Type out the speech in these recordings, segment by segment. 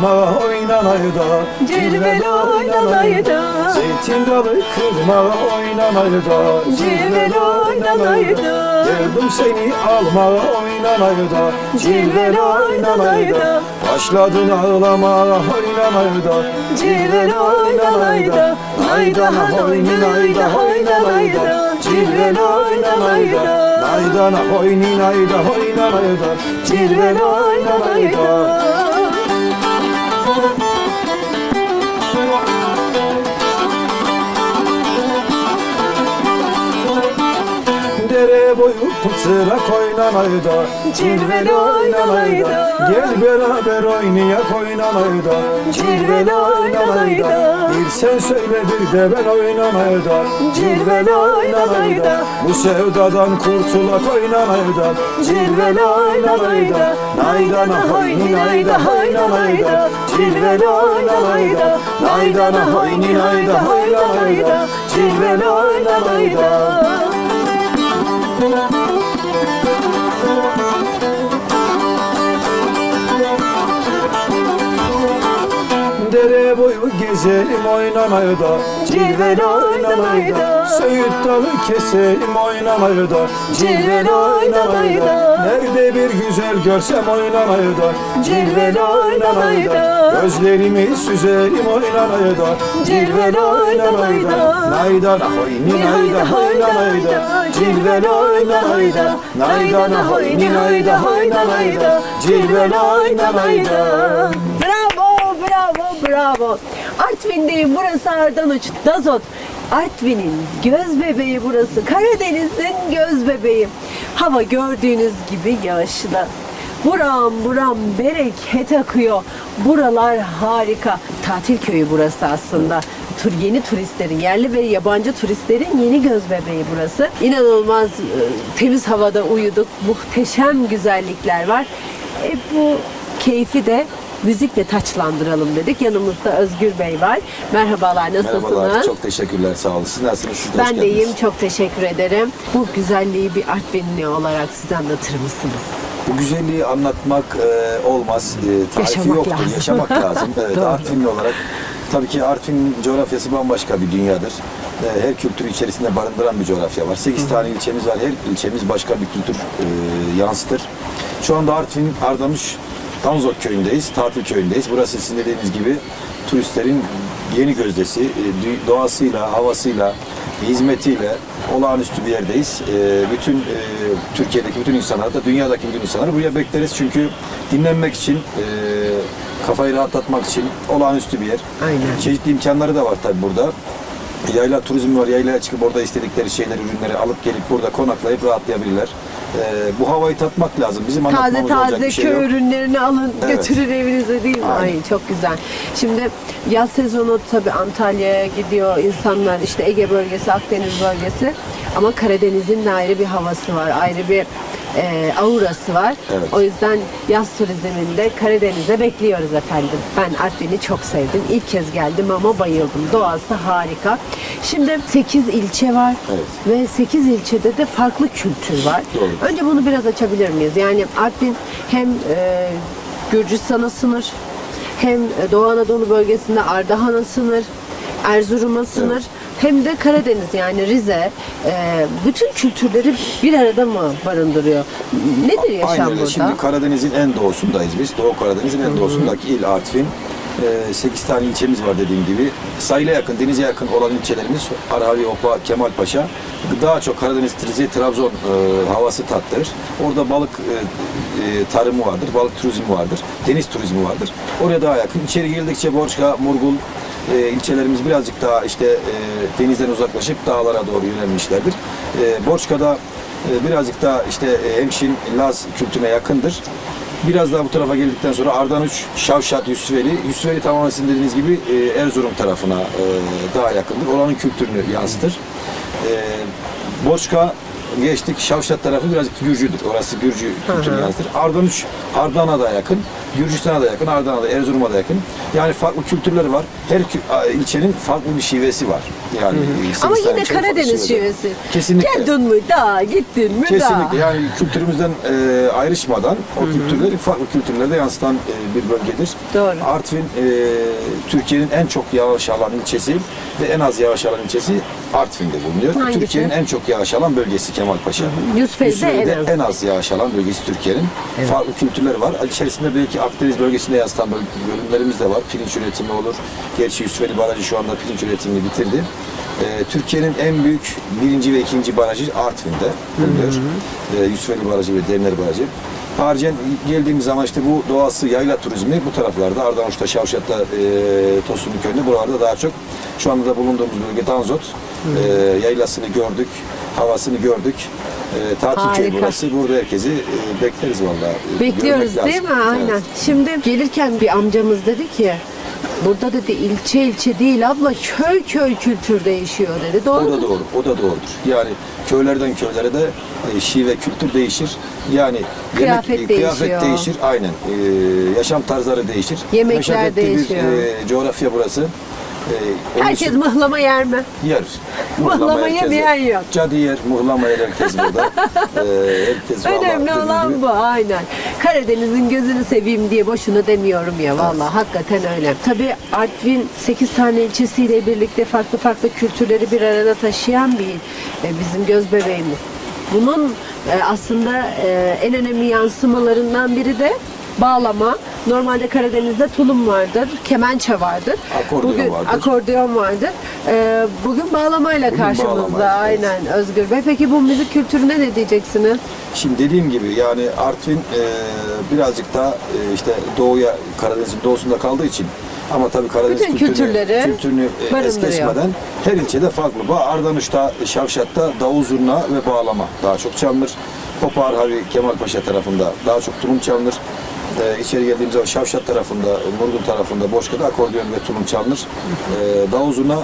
kırma oynanayda Cilveli oynanayda Zeytin dalı kırma oynanayda Cilveli oynanayda Geldim seni alma oynanayda Cilveli oynanayda Başladın ağlama oynanayda Cilveli oynanayda Naydana oynanayda oynanayda Cilveli oynanayda Naydana oynanayda oynanayda Cilveli oynanayda Dere boyu pıtırak oynanayda Cilveli oynanayda Gel beraber oynayak oynanayda Cilveli oynanayda Bir sen söyle bir de ben oynanayda Cilveli oynanayda Bu sevdadan kurtulak oynanayda Cilveli oynanayda Naydana hoyninayda hoynanayda Cilveli oynanayda Naydana hoyninayda hoynanayda Cilveli oynanayda Thank you. Boyu gezelim oynanayda Cilveli oynanayda Söğüt dalı keselim oynanayda Cilveli oynanayda Nerede bir güzel görsem oynanayda Cilveli oynanayda Gözlerimi süzerim oynanayda Cilveli oynanayda Naydana hoyni nayda hoynanayda Cilveli oynanayda Naydana hoyni nayda hoynanayda Cilveli oynanayda Bravo, bravo. Artvin'deyim, burası Ardanuç, Dazot. Artvin'in göz bebeği burası. Karadeniz'in göz bebeği. Hava gördüğünüz gibi yağışlı. Buram buram bereket akıyor. Buralar harika. Tatil köyü burası aslında. Tur, yeni turistlerin, yerli ve yabancı turistlerin yeni göz bebeği burası. İnanılmaz e, temiz havada uyuduk. Muhteşem güzellikler var. E, bu keyfi de müzikle taçlandıralım dedik. Yanımızda Özgür Bey var. Merhabalar, nasılsınız? Merhabalar, çok teşekkürler, sağ olun. Siz nasılsınız? Siz de ben de iyiyim, çok teşekkür ederim. Bu güzelliği bir Artvinli olarak size anlatır mısınız? Bu güzelliği anlatmak e, olmaz, e, tarifi Yaşamak yoktur, lazım. yaşamak lazım. Evet. Artvinli olarak Tabii ki Artvin coğrafyası bambaşka bir dünyadır. E, Her kültürü içerisinde barındıran bir coğrafya var. 8 tane ilçemiz var. Her ilçemiz başka bir kültür e, yansıtır. Şu anda Artvin, Ardanuş, Danzot köyündeyiz, tatil köyündeyiz. Burası sizin dediğiniz gibi turistlerin yeni gözdesi. E, Doğasıyla, havasıyla, hizmetiyle olağanüstü bir yerdeyiz. E, bütün e, Türkiye'deki bütün insanlar da dünyadaki bütün insanları buraya bekleriz. Çünkü dinlenmek için, kafayı rahatlatmak için olağanüstü bir yer. Aynen. Çeşitli imkanları da var tabii burada. Yayla turizmi var. Yaylaya çıkıp orada istedikleri şeyler, ürünleri alıp gelip burada konaklayıp rahatlayabilirler. E, bu havayı tatmak lazım. Bizim Taze anlatmamız olacak taze bir şey köy yok. ürünlerini alın Evet. götürün evinize değil mi? Aynen. Ay çok güzel. Şimdi yaz sezonu tabii Antalya'ya gidiyor insanlar işte Ege bölgesi, Akdeniz bölgesi ama Karadeniz'in de ayrı bir havası var, ayrı bir e, aurası var. Evet. O yüzden yaz turizminde Karadeniz'e bekliyoruz efendim. Ben Artvin'i çok sevdim. İlk kez geldim ama bayıldım. Doğası harika. Şimdi 8 ilçe var Evet. ve 8 ilçede de farklı kültür var. Doğru. Önce bunu biraz açabilir miyiz? Yani Artvin hem e, Gürcistan'a sınır, hem Doğu Anadolu bölgesinde Ardahan'a sınır, Erzurum'a sınır, Evet. Hem de Karadeniz yani Rize. e, bütün kültürleri bir arada mı barındırıyor? Nedir yaşam Aynen öyle. burada? Şimdi Karadeniz'in en doğusundayız biz. Doğu Karadeniz'in en doğusundaki il Artvin. 8 tane ilçemiz var dediğim gibi. Sahile yakın, denize yakın olan ilçelerimiz Arhavi, Opa, Kemalpaşa. Daha çok Karadeniz, Rize, Trabzon e, havası tattırır. Orada balık e, e, tarımı vardır, balık turizmi vardır, deniz turizmi vardır. Oraya daha yakın. İçeri geldikçe Borçka, Murgul, e, ilçelerimiz birazcık daha işte e, denizden uzaklaşıp dağlara doğru yönelmişlerdir. E, Borçka'da e, birazcık daha işte e, Hemşin, Laz kültürüne yakındır. Biraz daha bu tarafa geldikten sonra Ardanuç, Şavşat, Yusufeli. Yusufeli tamamen sizin dediğiniz gibi e, Erzurum tarafına e, daha yakındır. Oranın kültürünü yansıtır. E, Borçka Geçtik Şavşat tarafı birazcık Gürcüdür. Orası Gürcü kültürünü yansıtır. Ardanuç, Ardahan'a da yakın. Gürcistan'a da yakın, Ardahan'a da, Erzurum'a da yakın. Yani farklı kültürler var. Her kü- ilçenin farklı bir şivesi var. Yani sekiz Ama yine Karadeniz şivesi. Kesinlikle. Geldin mi da, gittin mi da. Kesinlikle yani kültürümüzden e, ayrışmadan o kültürleri farklı kültürlerde yansıtan e, bir bölgedir. Doğru. Artvin e, Türkiye'nin en çok yağış alan ilçesi ve en az yağış alan ilçesi Artvin'de bulunuyor. Hangisi? Türkiye'nin en çok yağış alan bölgesi Kemalpaşa. Yusufeli'de en az. en az yağış alan bölgesi Türkiye'nin. Farklı kültürler var. İçerisinde belki Akdeniz bölgesinde böl- bölümlerimiz de var. Pirinç üretimi olur. Gerçi Yusufeli Barajı şu anda pirinç üretimini bitirdi. Ee, Türkiye'nin en büyük birinci ve ikinci barajı Artvin'de bulunuyor. Ee, Yusufeli Barajı ve Demler Barajı. Haricen geldiğimiz zaman işte bu doğası yayla turizmi bu taraflarda Ardahanuş'ta, Şavşat'ta, e, Tosunlu köyünde buralarda daha çok. Şu anda da bulunduğumuz bölge Danzot. E, yaylasını gördük, havasını gördük. E, tatil köyü burası. Burada herkesi e, bekleriz vallahi. E, Bekliyoruz değil mi? Aynen. Şimdi gelirken bir amcamız dedi ki burada dedi ilçe ilçe değil abla köy köy kültür değişiyor dedi. Doğru O mu? da doğru, o da doğrudur. Yani köylerden köylere de e, şive kültür değişir. Yani Kıyafet e, kıyafet değişiyor. değişir, aynen. E, yaşam tarzları değişir. Yemekler Meşakkatli değişiyor. Bir, e, coğrafya burası. E, onun Herkes için mıhlama yer mi? yer. Mıhlama yemeyen yok. Cadı yer, muhlama yer herkes burada. e, herkes Önemli olan gibi- bu aynen. Karadeniz'in gözünü seveyim diye boşuna demiyorum ya vallahi hakikaten öyle. Tabii Artvin 8 tane ilçesiyle birlikte farklı farklı kültürleri bir arada taşıyan bir. E, bizim göz bebeğimiz. Bunun e, aslında e, en önemli yansımalarından biri de bağlama. Normalde Karadeniz'de tulum vardır, kemençe vardır. Akordeon Bugün vardır. akordeon vardır. E, bugün bağlamayla Bugün karşımızda. bağlamayla, evet. Aynen Özgür Bey. Peki bu müzik kültürüne ne diyeceksiniz? Şimdi dediğim gibi yani Artvin e, birazcık daha e, işte doğuya Karadeniz'in doğusunda kaldığı için ama tabii Karadeniz Bütün kültürünü, kültürleri kültürünü e, es geçmeden her ilçede farklı. Ba Ardanuş'ta, Şavşat'ta davul zurna ve bağlama daha çok çalınır. Hopa Arhavi Kemalpaşa tarafında daha çok tulum çalınır. E, içeri geldiğimiz zaman Şavşat tarafında, Murgun tarafında, Boşka'da akordeon ve tulum çalınır. E, davul zurna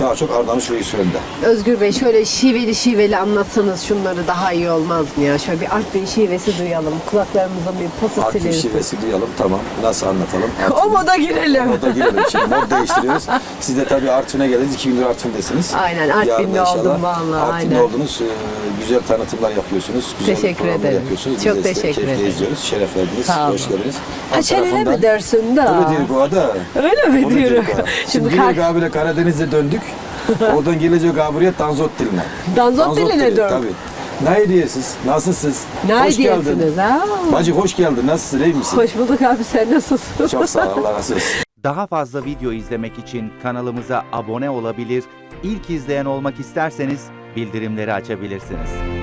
daha çok Ardanuş ve Yusufeli'de. Özgür Bey şöyle şiveli şiveli anlatsanız şunları daha iyi olmaz mı ya? Şöyle bir Artvin şivesi duyalım. Kulaklarımıza bir pası Artvin silelim. şivesi duyalım tamam. Nasıl anlatalım? O moda girelim. Moda girelim şimdi mod değiştiriyoruz. Siz de tabii Artvin'e geldiniz. 2 gündür Artvin'desiniz. Aynen, Artvin'de oldum vallahi, Artvin'de aynen. oldunuz. Ee, güzel tanıtımlar yapıyorsunuz. Güzel Teşekkür ederim. Yapıyorsunuz. Biz Çok de teşekkür ederim. izliyoruz. Şeref verdiniz. Sağ olun. Hoş geldiniz. Tarafından- mi dersin da? Öyle diyor bu arada. Öyle mi Onu diyorum? diyor. Şimdi Şimdi kar- abiyle Karadeniz'e döndük. Oradan gelecek abiye Tanzot diline. Danzot diline dili, dön. Tabii. Ne hediyesiz? Nasılsınız? Ne hoş geldin. ha? Bacı hoş geldin. Nasılsın? iyi misin? Hoş bulduk abi sen nasılsın? Çok sağ ol. Allah razı olsun. Daha fazla video izlemek için kanalımıza abone olabilir, ilk izleyen olmak isterseniz bildirimleri açabilirsiniz.